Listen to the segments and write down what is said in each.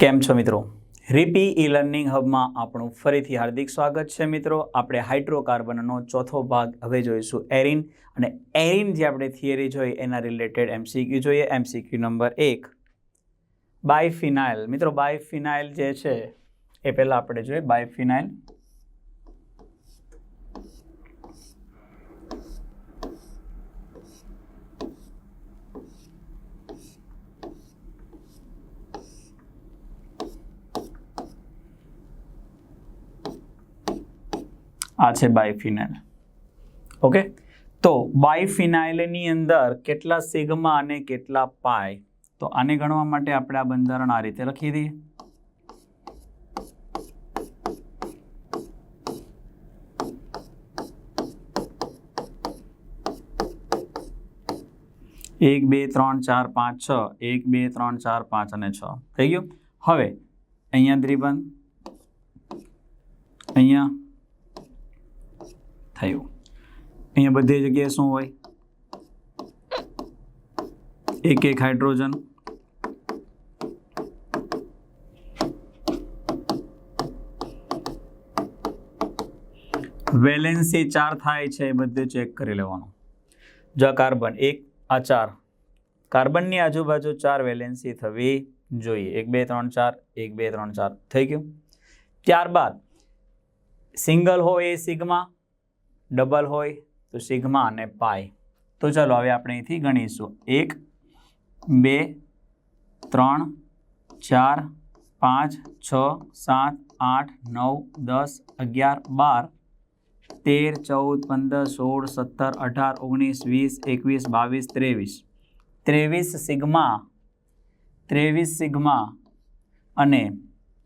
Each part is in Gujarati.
કેમ છો મિત્રો? રીપી ઈ લર્નિંગ હબમાં આપણું ફરીથી હાર્દિક સ્વાગત છે મિત્રો. આપણે હાઇડ્રોકાર્બનનો ચોથો ભાગ હવે જોઈશું એરિન. અને એરિન જે આપણે થિયરી જોઈ એના રિલેટેડ એમસીક્યુ જોઈએ. એમસીક્યુ નંબર એક. બાયફિનાઇલ. મિત્રો, બાયફિનાઇલ જે છે, એ પહેલાં આપણે જોઈએ. બાયફિનાઇલ આ છે બાયફિનાઇલ ઓકે તો બાયફિનાઇલની અંદર કેટલા સિગ્મા અને કેટલા પાય તો આને ગણવા માટે આપણે આ બંધારણ આ રીતે લખી દઈએ. એક, બે, ત્રણ, ચાર, પાંચ, છ. એક, બે, ત્રણ, ચાર, પાંચ અને છ. થઈ ગયું? હવે, અહીંયા ત્રિબંધ અહીંયા થયું. અહીંયા બધી જગ્યાએ શું હોય? એક એક હાઇડ્રોજન. વેલેન્સી ચાર થાય છે, એ બધું ચેક કરી લેવાનું. જો કાર્બન, એક, આ ચાર. કાર્બનની આજુબાજુ ચાર વેલેન્સી થવી જોઈએ. એક, બે, ત્રણ, ચાર, એક, બે, ત્રણ, ચાર. થઈ ગયું? ત્યારબાદ, સિંગલ હોય એ સિગ્મા ડબલ હોય તો સિગ્મા અને પાય તો ચાલો હવે આપણે અહીંથી ગણીશું. એક, બે, ત્રણ, ચાર, પાંચ, છ, સાત, આઠ, નવ, દસ, અગિયાર, બાર, તેર, ચૌદ, પંદર, સોળ, સત્તર, અઢાર, ઓગણીસ, વીસ, એકવીસ, બાવીસ, ત્રેવીસ. ત્રેવીસ સિગ્મા ત્રેવીસ સિગ્મા અને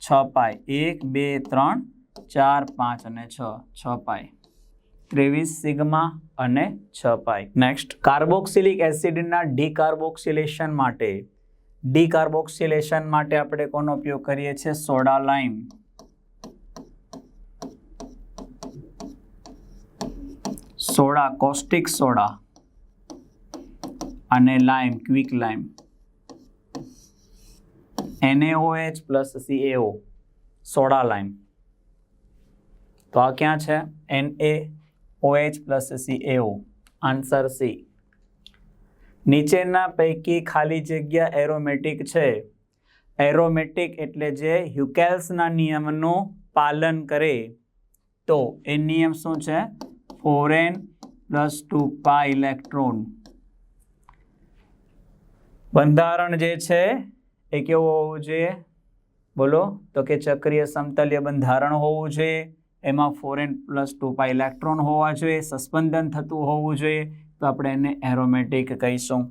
છ પાય એક, બે, ત્રણ, ચાર, પાંચ અને છ. છ પાય ત્રેવીસ સિગ્મા અને છ પાય નેક્સ્ટ કાર્બોક્સિલિક એસિડના ડીકાર્બોક્સિલેશન માટે. ડીકાર્બોક્સિલેશન માટે આપણે કોનો ઉપયોગ કરીએ છીએ? Soda lime soda, caustic soda. અને lime quicklime. NaOH plus CaO soda lime. તો આ ક્યાં છે? NaOH plus CaO answer C નીચેના પૈકી ખાલી જગ્યા એરોમેટિક છે. એરોમેટિક એટલે જે હ્યુકેલ્સના નિયમનું પાલન કરે. તો એ નિયમ શું છે? Four n plus two pi electron બંધારણ જે છે એ કેવું હોવું જોઈએ? બોલો. તો કે ચક્રીય સમતલ્ય બંધારણ હોવું જોઈએ. એમાં four n plus two pi electron હોવા જોઈએ, સસ્પંદન થતું હોવું જોઈએ, તો આપણે એને એરોમેટિક કહીશું.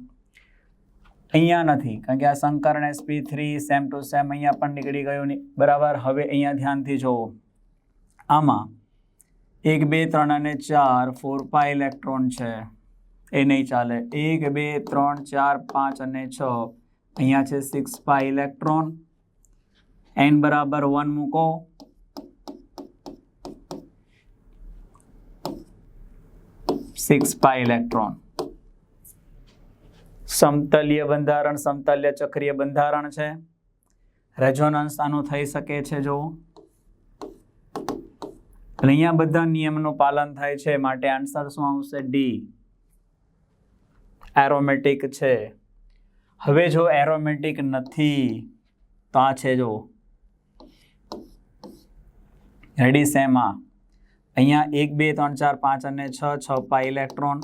અહીંયા નથી, કારણ કે આ સંકરણ S P three same two same અહીંયા પણ નીકળી ગયું નહીં બરાબર? હવે અહીંયા ધ્યાનથી જોવો. આમાં એક, બે, ત્રણ અને ચાર ફોર પાઈ ઇલેક્ટ્રોન છે. એ નહીં ચાલે. એક, બે, ત્રણ, ચાર, પાંચ અને છ. અહીંયા છે સિક્સ પા ઇલેક્ટ્રોન એન બરાબર વન મૂકો. સિક્સ પા ઇલેક્ટ્રોન સમતલ્ય બંધારણ, સમતલ્ય ચક્રીય બંધારણ છે. રેઝોનન્સ આનું થઈ શકે છે જો અહીંયા બધા નિયમનું પાલન થાય છે માટે આન્સર શું આવશે ડી એરોમેટિક છે. હવે જો એરોમેટિક નથી, તો આ છે જો રેડી સેમાં અહીંયા એક, બે, ત્રણ, ચાર, પાંચ અને છ છ પા ઇલેક્ટ્રોન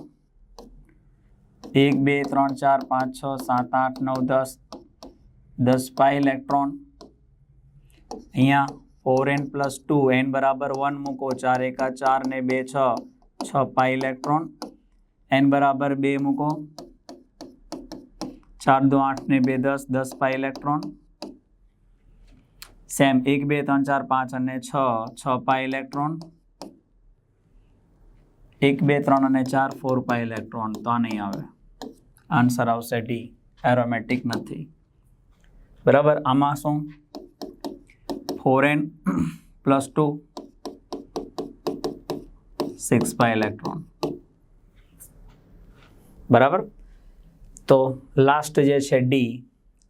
એક, બે, ત્રણ, ચાર, પાંચ, છ, સાત, આઠ, નવ, દસ દસ પા ઇલેક્ટ્રોન અહીંયા four N plus two N બરાબર વન મૂકો, ચાર એકા ચાર ને બે, છ છ પા ઇલેક્ટ્રોન એન બરાબર બે મૂકો. ચાર, દો, આઠ ને બે, દસ દસ પા ઇલેક્ટ્રોન સેમ એક, બે, ત્રણ, ચાર, પાંચ અને છ છ પા ઇલેક્ટ્રોન એક, બે, ત્રણ અને ચાર ફોર પાય ઇલેક્ટ્રોન તો આ નહીં આવે. આન્સર આવશે ડી એરોમેટિક નથી. બરાબર? આમાં શું? Four N plus two six pi electron બરાબર? તો લાસ્ટ જે છે ડી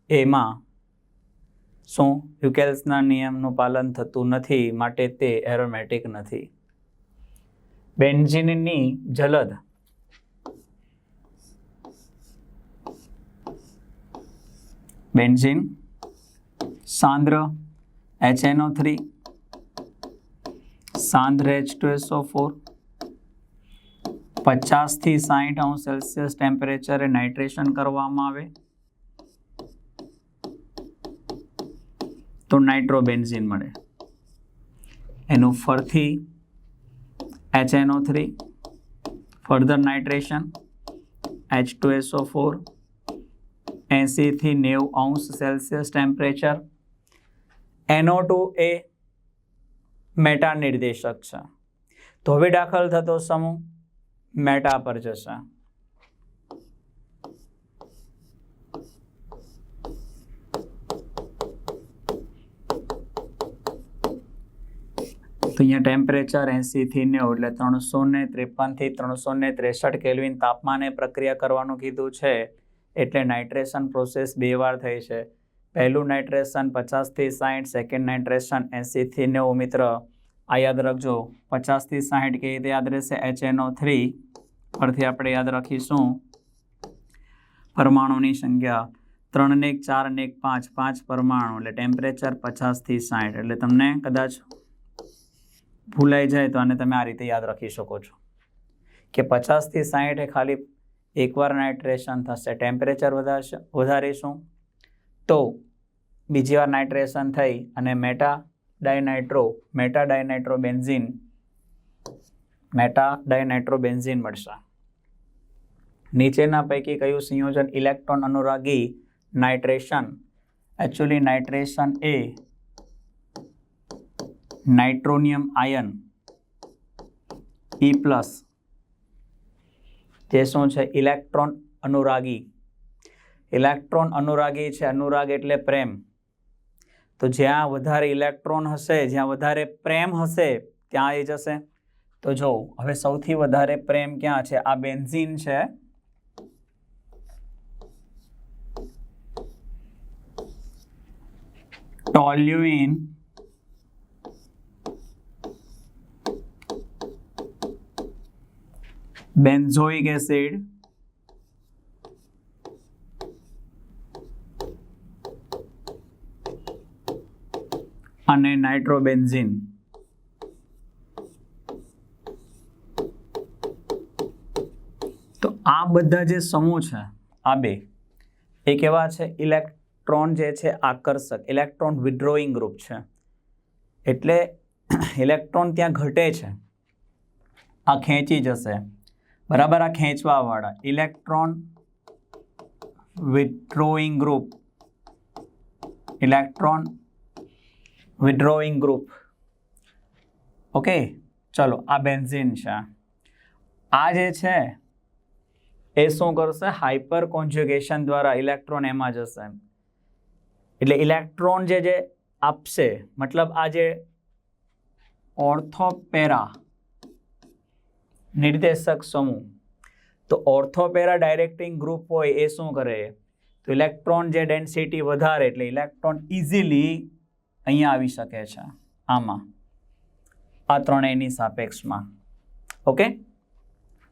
એમાં શું? યુકેલ્સના નિયમનું પાલન થતું નથી, માટે તે એરોમેટિક નથી. બેન્ઝિનની જલદ. બેન્ઝિન, સાંદ્ર HNO3 થ્રી સાંદ્ર એચ ટુ એસઓ ફોર પચાસથી સાહીઠ અંશ સેલ્સિયસ ટેમ્પરેચરે નાઇટ્રેશન કરવામાં આવે. તો નાઇટ્રોબેન્ઝિન મળે. એનું ફરથી HNO3 three further nitration H two SO four એંસીથી નેવું અંશ સેલ્સિયસ ટેમ્પરેચર એનો ટુ એ મેટા નિર્દેશક છે. તો હવે દાખલ થતો સમૂહ મેટા પર જશે. અહીંયા ટેમ્પરેચર એંસીથી નેવું એટલે ત્રણસો ને ત્રેપનથી ત્રણસો ને ત્રેસઠ કેલ્વિન તાપમાને પ્રક્રિયા કરવાનું કીધું છે. એટલે નાઇટ્રેશન પ્રોસેસ બે વાર થઈ છે. પહેલું નાઇટ્રેશન પચાસથી સાઠ સેકન્ડ નાઇટ્રેશન એંસીથી નેવું મિત્ર. આ યાદ રાખજો, પચાસથી સાઠ કેવી રીતે યાદ રહેશે? એચ એનઓ થ્રી પરથી આપણે યાદ રાખીશું. પરમાણુની સંખ્યા ત્રણ ને એક ચાર ને એક પાંચ પાંચ પરમાણુ એટલે ટેમ્પરેચર પચાસથી સાઠ એટલે તમને કદાચ ભૂલાઈ જાય તો આને તમે આ રીતે યાદ રાખી શકો છો. કે પચાસથી સાહીઠે ખાલી એકવાર નાઇટ્રેશન થશે, ટેમ્પરેચર વધારશે, વધારીશું. તો બીજી વાર નાઇટ્રેશન થઈ અને meta dinitro meta dinitro benzene meta dinitro benzene મળશે. નીચેના પૈકી કયું સંયોજન ઇલેક્ટ્રોન અનુરાગી નાઇટ્રેશન? એકચ્યુઅલી નાઇટ્રેશન એ નાઇટ્રોનિયમ આયન ઈ પ્લસ તે શું છે? ઇલેક્ટ્રોન અનુરાગી. ઇલેક્ટ્રોન અનુરાગી છે. અનુરાગ એટલે પ્રેમ. તો જ્યાં વધારે ઇલેક્ટ્રોન હશે, જ્યાં વધારે પ્રેમ હશે, ત્યાં એ જશે. તો જો, હવે સૌથી વધારે પ્રેમ ક્યાં છે? આ બેન્ઝીન છે. Toluene benzoic acid. અને નાઇટ્રોબેન્ઝિન. તો આ બધા જે સમૂહ છે, આ બે, એ કેવા છે? ઇલેક્ટ્રોન જે છે આકર્ષક, ઇલેક્ટ્રોન વિડ્રોઈંગ ગ્રુપ છે. એટલે ઇલેક્ટ્રોન ત્યાં ઘટે છે. આ ખેંચી જશે. બરાબર આ ખેંચવાવાળા. Electron withdrawing group electron withdrawing group okay ચલો, આ બેન્ઝિન છે. આ જે છે, એ શું કરશે? હાઇપર કોન્જ્યુગેશન દ્વારા ઇલેક્ટ્રોન એમાં જશે. એટલે ઇલેક્ટ્રોન જે જે આપશે, મતલબ આ જે ઓર્થોપેરા નિર્દેશક સમૂહ. તો ઓર્થોપેરા ડાયરેક્ટિંગ ગ્રુપ હોય એ શું કરે? તો ઇલેક્ટ્રોન જે ડેન્સિટી વધારે એટલે ઇલેક્ટ્રોન ઇઝીલી અહીંયા આવી શકે છે. આમાં. આ ત્રણેયની સાપેક્ષમાં. ઓકે?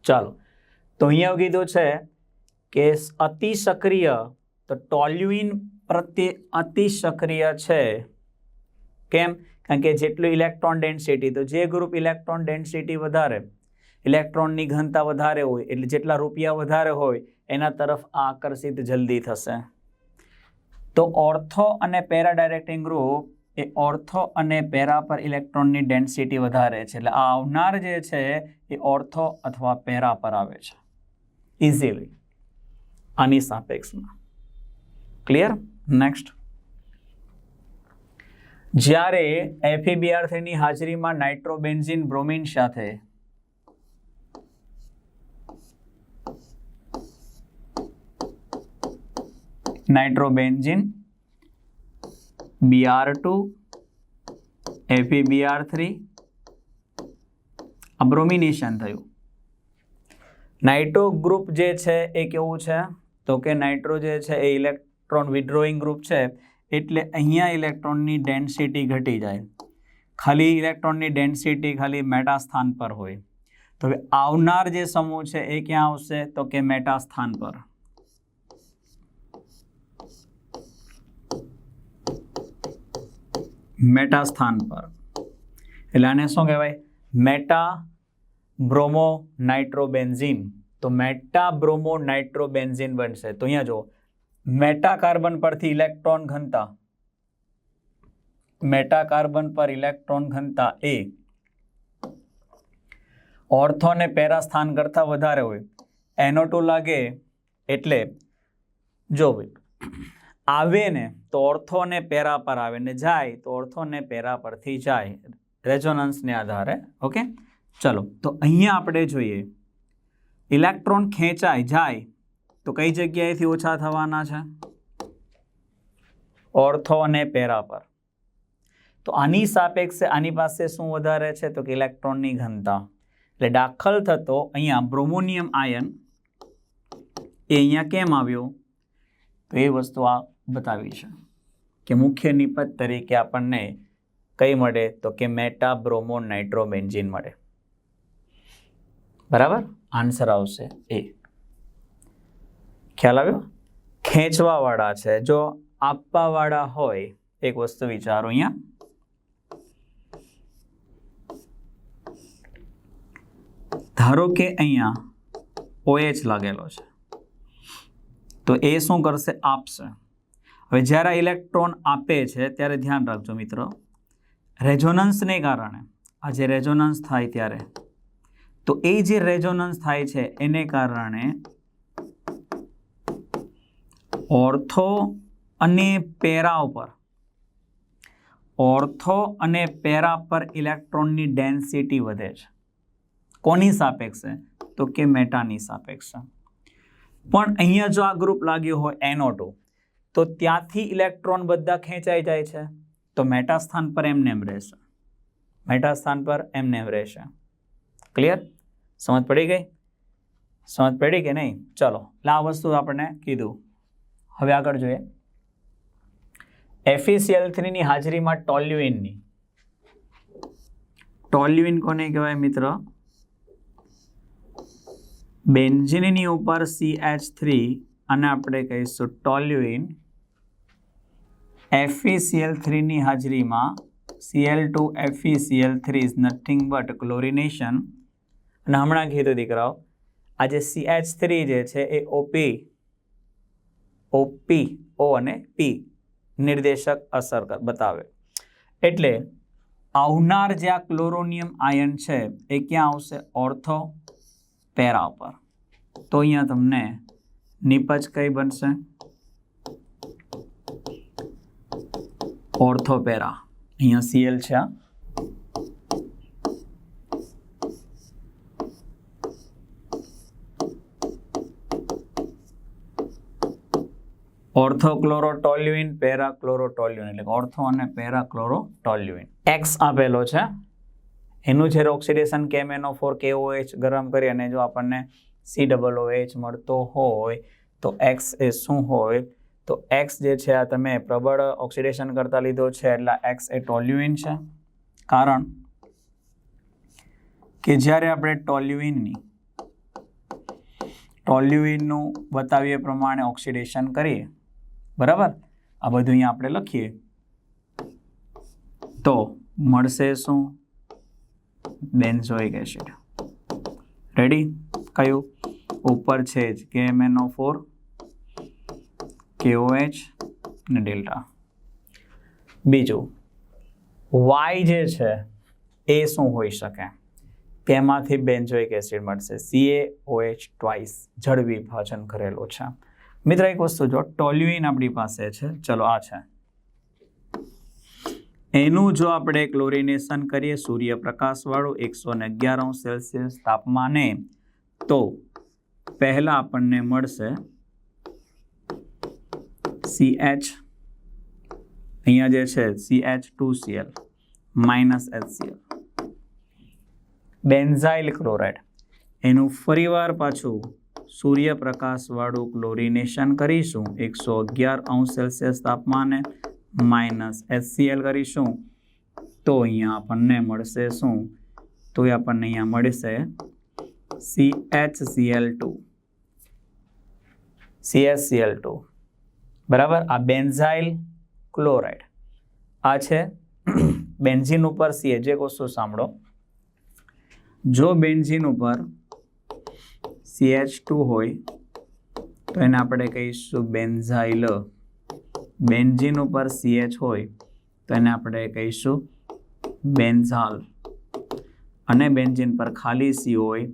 ચાલો. તો અહીંયા કીધું છે કે અતિ સક્રિય, તો ટોલ્યુઇન પ્રત્યે અતિ સક્રિય છે. કેમ? કારણ કે જેટલું ઇલેક્ટ્રોન ડેન્સિટી, તો જે ગ્રુપ ઇલેક્ટ્રોન ડેન્સિટી વધારે ઇલેક્ટ્રોનની ઘનતા વધારે હોય, એટલે જેટલા રૂપિયા વધારે હોય, એના તરફ આકર્ષિત જલ્દી થશે. તો ઓર્થો અને પેરા ડાયરેક્ટિંગ ગ્રુપ એ ઓર્થો અને પેરા પર ઇલેક્ટ્રોનની ડેન્સિટી વધારે છે, એટલે આ આવનાર જે છે એ ઓર્થો અથવા પેરા પર આવે છે. ઇઝીલી આની સાપેક્ષમાં. ક્લિયર નેક્સ્ટ જ્યારે એફઈબીઆર થ્રીની હાજરીમાં નાઇટ્રોબેન્ઝિન બ્રોમિન સાથે nitrobenzene BR two એફીબીઆર three bromination થયું. નાઇટ્રો ગ્રુપ જે છે એ કેવું છે? તો કે નાઇટ્રો જે છે એ ઇલેક્ટ્રોન વિડ્રોઈંગ ગ્રુપ છે, એટલે અહીંયા ઇલેક્ટ્રોનની ડેન્સિટી ઘટી જાય. ખાલી ઇલેક્ટ્રોનની ડેન્સિટી ખાલી મેટા સ્થાન પર હોય. તો હવે આવનાર જે સમૂહ છે એ ક્યાં આવશે? તો કે મેટા સ્થાન પર. મેટા સ્થાન પર. એટલે આને શું કહેવાય? મેટા બ્રોમો નાઇટ્રોબેન્ઝીન તો મેટા બ્રોમો નાઇટ્રોબેન્ઝીન બનશે. તો અહીંયા જો મેટા કાર્બન પરથી ઇલેક્ટ્રોન ઘનતા. મેટા કાર્બન પર ઇલેક્ટ્રોન ઘનતા એ ઓર્થો ને પેરા સ્થાન કરતાં વધારે હોય. એનો ટુ લાગે એટલે જો ભાઈ આવે ને તો ઓર્થો અને પેરા પર આવે ને જાય, તો ઓર્થો અને પેરા પરથી જાય. રેઝોનન્સને આધારે, ઓકે? ચલો, તો અહીંયા આપણે જોઈએ. ઇલેક્ટ્રોન ખેંચાય જાય, તો કઈ જગ્યાએથી ઓછા થવાના છે? ઓર્થો અને પેરા પર. તો આની સાપેક્ષે આની પાસે શું વધારે છે? તો કે ઇલેક્ટ્રોનની ઘનતા. એટલે દાખલ થતો અહીંયા બ્રોમોનિયમ આયન એ અહીંયા કેમ આવ્યો? તો એ વસ્તુ આ બતાવી છે. કે મુખ્ય નિપજ તરીકે આપણને કઈ મળે? તો કે મેટા બ્રોમો નાઇટ્રોબેન્ઝીન મળે. બરાબર? આન્સર આવશે એ. ખ્યાલ આવ્યો? ખેંચવાવાળા છે. જો આપવાવાળા હોય એક વસ્તુ વિચારો અહીંયા. ધારો કે અહીંયા ઓએચ લાગેલો છે. તો એ શું કરશે? આપશે. હવે જ્યારે ઇલેક્ટ્રોન આપે છે, ત્યારે ધ્યાન રાખજો મિત્રો. રેઝોનન્સને કારણે, આ જે રેઝોનન્સ થાય ત્યારે, તો એ જે રેઝોનન્સ થાય છે, એને કારણે ઓર્થો અને પેરા ઉપર, ઓર્થો અને પેરા પર ઇલેક્ટ્રોનની ડેન્સિટી વધે છે. કોની સાપેક્ષે? તો કે મેટાની સાપેક્ષે. પણ અહીંયા જો આ ગ્રુપ લાગ્યો હોય એનો ટુ તો ત્યાંથી ઇલેક્ટ્રોન બધા ખેંચાઈ જાય છે. તો મેટા સ્થાન પર એમને એમ રહેશે. મેટા સ્થાન પર એમને એમ રહેશે. ક્લિયર સમજ પડી ગઈ? સમજ પડી કે નહીં? ચલો એટલે આ વસ્તુ આપણને કીધું. હવે આગળ જોઈએ. એફીસીએલ થ્રીની હાજરીમાં ટોલ્યુઇનની ટોલ્યુઇન કોને કહેવાય મિત્ર? બેન્ઝિનની ઉપર સી એચ થ્રી અને આપણે કહીશું ટોલ્યુઇન. એફીસીએલ થ્રીની હાજરીમાં CL two FeCl three is nothing but chlorination અને હમણાં કીધું દીકરાઓ આ જે સી એચ થ્રી જે છે એ ઓપી ઓપી ઓ અને પી નિર્દેશક અસર બતાવે. એટલે આવનાર જે આ ક્લોરોનિયમ આયન છે, એ ક્યાં આવશે? ઓર્થો પેરા ઉપર. તો અહીંયા તમને નિપજ કઈ બનશે? ઓર્થોપેરા. અહીંયા સીએલ છે આ. ઓર્થોક્લોરોટોલ્યુઇન, પેરાક્લોરોટોલ્યુઇન. એટલે ઓર્થો અને પેરાક્લોરોટોલ્યુઇન. એક્સ આપેલો છે. એનું જ્યારે ઓક્સિડેશન કેમ એનો ફોર કેઓએચ ગરમ કરી અને જો આપણને સી ડબલ ઓએચ મળતો હોય, તો એક્સ એ શું હોય? તો એક્સ જે છે આ તમે પ્રબળ ઓક્સિડેશન કરતા લીધો છે, એટલે એક્સ એ ટોલ્યુઇન છે. કારણ કે જ્યારે આપણે ટોલ્યુઇનની ટોલ્યુઇનનું બતાવીએ પ્રમાણે ઓક્સિડેશન કરીએ, બરાબર? આ બધું અહીંયા આપણે લખીએ. તો મળશે શું? બેન્ઝોઇક એસિડ રેડી કયું? ઉપર છે જ. K M N O four KOH અને ડેલ્ટા બીજું વાય જે છે, એ શું હોઈ શકે? તેમાંથી બેન્ઝોઇક એસિડ મળશે. સીએ ઓએચ ટ્વાઇસ જળ વિભાજન કરેલું છે. મિત્ર, એક વસ્તુ જો, ટોલ્યુઇન આપણી પાસે છે. ચલો, આ છે. એનું જો આપણે ક્લોરિનેશન કરીએ, સૂર્યપ્રકાશવાળું એકસો ને અગિયાર અંશ સેલ્સિયસ તાપમાને, તો પહેલાં આપણને મળશે સી એચ અહીંયા જે છે C H two CL minus HCL benzyl chloride એનું ફરીવાર પાછું સૂર્યપ્રકાશવાળું ક્લોરિનેશન કરીશું, એકસો અગિયાર અંશ સેલ્સિયસ તાપમાને માઇનસ એચસીએલ કરીશું, તો અહીંયા આપણને મળશે શું? તો એ આપણને અહીંયા મળશે C H CL two CHCL two બરાબર? આ બેન્ઝાઇલ ક્લોરાઇડ. આ છે બેન્ઝીન ઉપર સી એક વસ્તુ સાંભળો. જો બેન્ઝિન ઉપર સીએચ ટુ હોય, તો એને આપણે કહીશું બેન્ઝાઇલ બેન્ઝીન ઉપર સીએચ હોય, તો એને આપણે કહીશું બેન્ઝાલ. અને બેન્ઝીન પર ખાલી સી હોય,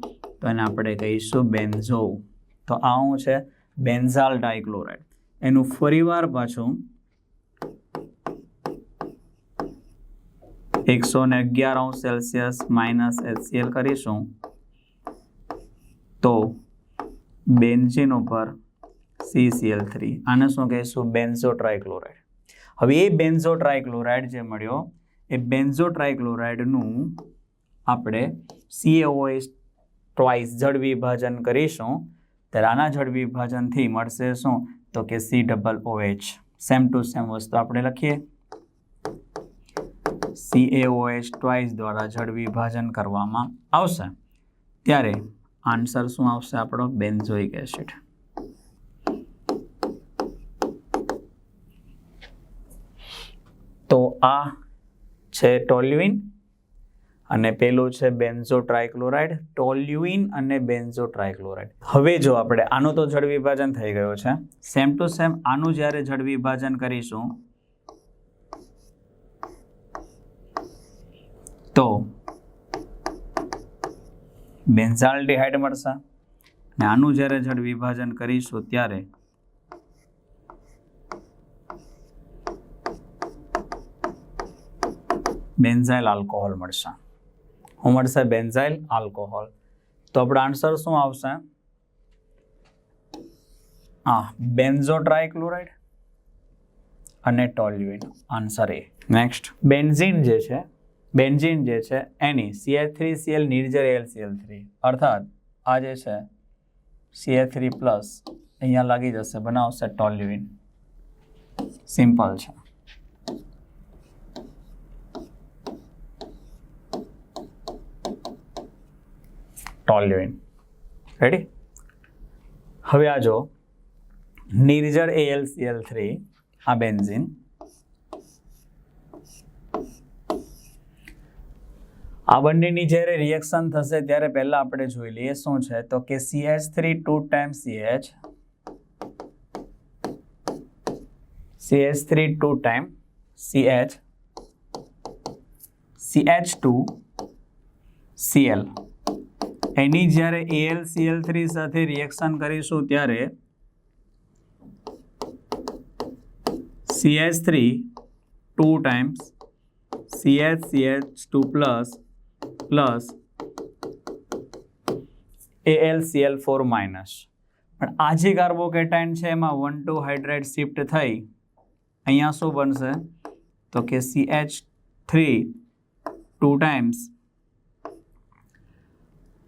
તો એને આપણે કહીશું બેન્ઝો. તો આ શું છે? બેન્ઝાલ ડાયક્લોરાઇડ. એનું ફરીવાર પાછું એકસો ને અગિયાર અંશ સેલ્સિયસ માઇનસ એચસીએલ કરીશું. તો બેન્ઝીન ઉપર સીસીએલ થ્રી આને શું કહીશું? બેન્ઝો ટ્રાયક્લોરાઇડ હવે એ બેન્ઝો ટ્રાયક્લોરાઇડ જે મળ્યો, એ બેન્ઝો ટ્રાયક્લોરાઇડનું આપણે સીએઓએસ ટ્વાઇસ જળ વિભાજન કરીશું. ત્યારે આના જળ વિભાજનથી મળશે શું? તો કે C double OH same to same વસ્તુ આપણે લખીએ. સીએઓએચ ટ્વાઇસ દ્વારા જળ વિભાજન કરવામાં આવશે. ત્યારે આન્સર શું આવશે આપણો? બેન્ઝોઇક એસિડ તો આ છે ટોલ્યુઇન અને પેલું છે બેન્ઝો ટ્રાયક્લોરાઇડ ટોલ્યુઇન અને બેન્ઝો ટ્રાયક્લોરાઇડ હવે જો આપણે આનું તો જળ વિભાજન થઈ ગયું છે. સેમ ટુ સેમ આનું જ્યારે જળ વિભાજન કરીશું, તો બેન્ઝાલ્ડિહાઇડ મળશે. અને આનું જ્યારે જળ વિભાજન કરીશું ત્યારે બેન્ઝાઇલ આલ્કોહોલ મળશે. શું મળશે બેન્ઝાઇલ આલ્કોહોલ. તો આપણો આન્સર શું આવશે? હા બેન્ઝો ટ્રાયક્લોરાઇડ અને toluene. Answer A next benzene જે છે, બેન્ઝીન જે છે, એની સીએચ થ્રી સીએલ નિર્જર એલ સીએલ થ્રી અર્થાત આ જે છે સીએચ થ્રી પ્લસ અહીંયા લાગી જશે, બનાવશે ટોલ્યુઇન. સિમ્પલ છે. ટોલ્યુઇન રેડી હવે આ જો, નિર્જળ એએલસીએલ થ્રી આ બેન્ઝિન. આ બંનેની જ્યારે રિએક્શન થશે, ત્યારે પહેલાં આપણે જોઈ લઈએ શું છે. તો કે CH three two time CH CH three two time CH CH two CL એની જ્યારે એએલસીએલ થ્રી સાથે રિએક્શન કરીશું ત્યારે CH three two times CH CH two plus plus ALCL four minus પણ આ જે કાર્બોકેટાઇન છે એમાં વન ટુ હાઇડ્રેટ શિફ્ટ થઈ, અહીંયા શું બનશે? તો કે સીએચ થ્રી ટુ ટાઈમ્સ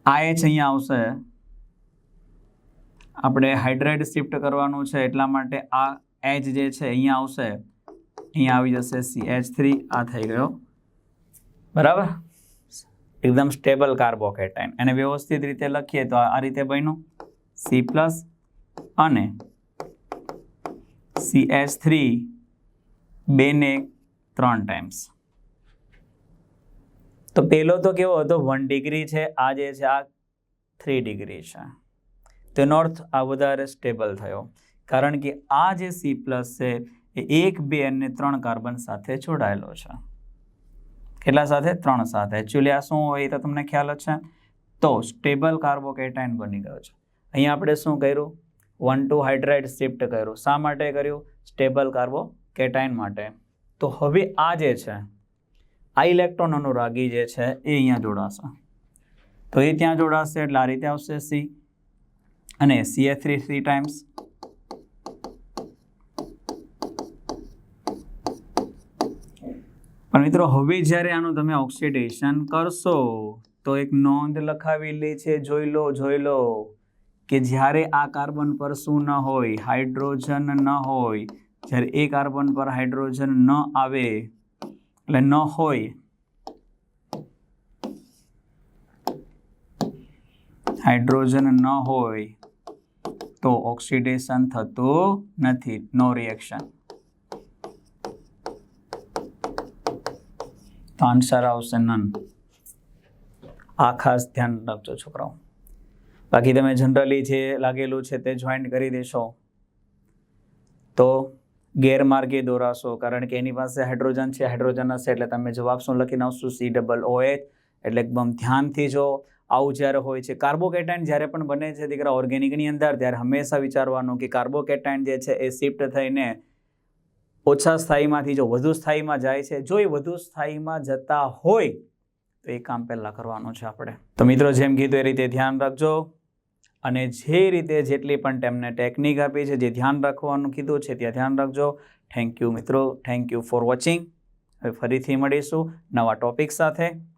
આ એચ અહીંયા આવશે. આપણે હાઇડ્રેટ શિફ્ટ કરવાનું છે એટલા માટે આ એચ જે છે અહીંયા આવશે. અહીંયા આવી જશે સી. એચ થ્રી, આ થઈ ગયો. બરાબર? એકદમ સ્ટેબલ કાર્બોકેટાઇન એને વ્યવસ્થિત રીતે લખીએ તો આ રીતે બન્યું. સી પ્લસ અને સી એચ થ્રી બે ને ત્રણ ટાઈમ્સ. તો પહેલો તો કેવો હતો? વન ડિગ્રી છે. આ જે છે, આ થ્રી ડિગ્રી છે. તેનો અર્થ આ વધારે સ્ટેબલ થયો. કારણ કે આ જે સી પ્લસ છે, એ એક, બે અને ત્રણ કાર્બન સાથે જોડાયેલો છે. કેટલા સાથે? ત્રણ સાથે. એકચ્યુઅલી આ શું હોય એ તો તમને ખ્યાલ જ છે. તો સ્ટેબલ કાર્બોકેટાઇન બની ગયો છે. અહીંયા આપણે શું કર્યું? વન ટુ હાઇડ્રાઇડ શિફ્ટ કર્યું. શા માટે કર્યું? સ્ટેબલ કાર્બોકેટાઇન માટે. તો હવે આ જે છે આ ઇલેક્ટ્રોન અનુરાગી જે છે, એ અહીંયા જોડાશે. તો એ ત્યાં જોડાશે એટલે આ રીતે આવશે સી અને C A three three times પણ મિત્રો, હવે જ્યારે આનું તમે ઓક્સિડેશન કરશો, તો એક નોંધ લખાવેલી છે, જોઈ લો જોઈ લો, કે જ્યારે આ કાર્બન પર શું ન હોય, હાઇડ્રોજન ન હોય, જ્યારે એ કાર્બન પર હાઇડ્રોજન ન આવે એટલે ન હોય. હાઇડ્રોજન ન હોય તો ઓક્સિડેશન થતું નથી. નો રિએક્શન તો આન્સર આવશે નન આ ખાસ ધ્યાન રાખજો છોકરાઓ. બાકી તમે જનરલી જે લાગેલું છે તે જોઈન્ટ કરી દેશો. તો ગેરમાર્ગે દોરાશો, કારણ કે એની પાસે હાઇડ્રોજન છે, હાઇડ્રોજન હશે એટલે તમે જવાબ શું લખીને આવશો? સી ડબલ ઓ એચ એટલે એકદમ ધ્યાનથી જો આવું જ્યારે હોય છે, કાર્બોકેટાઇન જ્યારે પણ બને છે દીકરા ઓર્ગેનિકની અંદર, ત્યારે હંમેશા વિચારવાનું કે કાર્બોકેટાઇન જે છે એ શિફ્ટ થઈને ઓછા સ્થાયીમાંથી જો વધુ સ્થાયીમાં જાય છે, જો એ વધુ સ્થાયીમાં જતા હોય, તો એ કામ પહેલાં કરવાનું છે આપણે. તો મિત્રો જેમ કીધું એ રીતે ધ્યાન રાખજો. અને જે રીતે જેટલી પણ તેમને ટેકનિક આપી છે, જે ધ્યાન રાખવાનું કીધું છે, ત્યાં ધ્યાન રાખજો. થેન્ક યુ મિત્રો. થેન્ક યુ ફોર વોચિંગ હવે ફરીથી મળીશું નવા ટોપિક સાથે.